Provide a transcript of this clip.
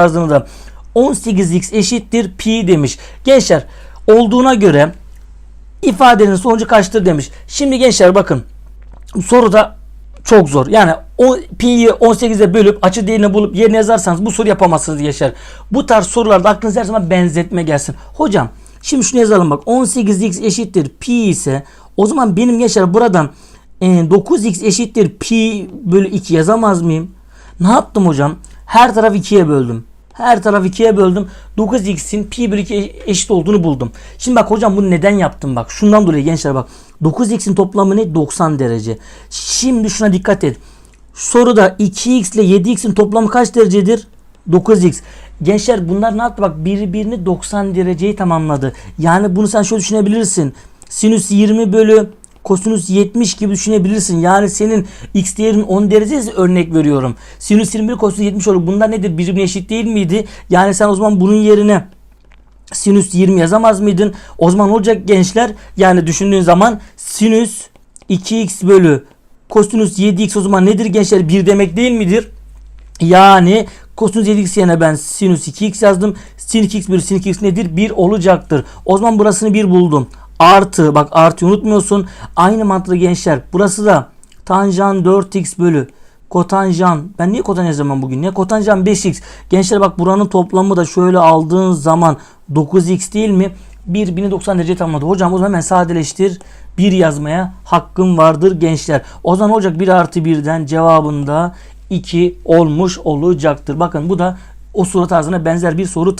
yazdığında 18x eşittir pi demiş. Gençler olduğuna göre ifadenin sonucu kaçtır demiş. Şimdi gençler bakın soruda çok zor. Yani o pi'yi 18'e bölüp açı değerini bulup yerine yazarsanız bu soru yapamazsınız gençler. Bu tarz sorularda aklınıza her zaman benzetme gelsin. Hocam şimdi şunu yazalım bak 18x eşittir pi ise o zaman benim gençler buradan e, 9x eşittir pi bölü 2 yazamaz mıyım? Ne yaptım hocam? Her tarafı 2'ye böldüm. Her tarafı 2'ye böldüm. 9x'in pi bölü 2 eşit olduğunu buldum. Şimdi bak hocam bunu neden yaptım bak. Şundan dolayı gençler bak. 9x'in toplamı ne? 90 derece. Şimdi şuna dikkat et. Soruda 2x ile 7x'in toplamı kaç derecedir? 9x. Gençler bunlar ne yaptı? Bak birbirini 90 dereceyi tamamladı. Yani bunu sen şöyle düşünebilirsin. Sinüs 20 bölü kosinüs 70 gibi düşünebilirsin. Yani senin x değerin 10 derece ise örnek veriyorum. Sinüs 21 kosinüs 70 olur. Bunlar nedir? Birbirine eşit değil miydi? Yani sen o zaman bunun yerine sinüs 20 yazamaz mıydın? O zaman olacak gençler? Yani düşündüğün zaman sinüs 2x bölü kosinüs 7x o zaman nedir gençler? 1 demek değil midir? Yani kosinüs 7x yerine ben sinüs 2x yazdım. Sin 2x bölü sin 2x nedir? 1 olacaktır. O zaman burasını 1 buldum. Artı bak artı unutmuyorsun. Aynı mantıklı gençler. Burası da tanjant 4x bölü kotanjan. Ben niye kotan yazamam bugün? Ne kotanjan 5x. Gençler bak buranın toplamı da şöyle aldığın zaman 9x değil mi? 1 1090 derece tamamladı. Hocam o zaman hemen sadeleştir. 1 yazmaya hakkım vardır gençler. O zaman olacak 1 artı 1'den cevabında 2 olmuş olacaktır. Bakın bu da o soru tarzına benzer bir soru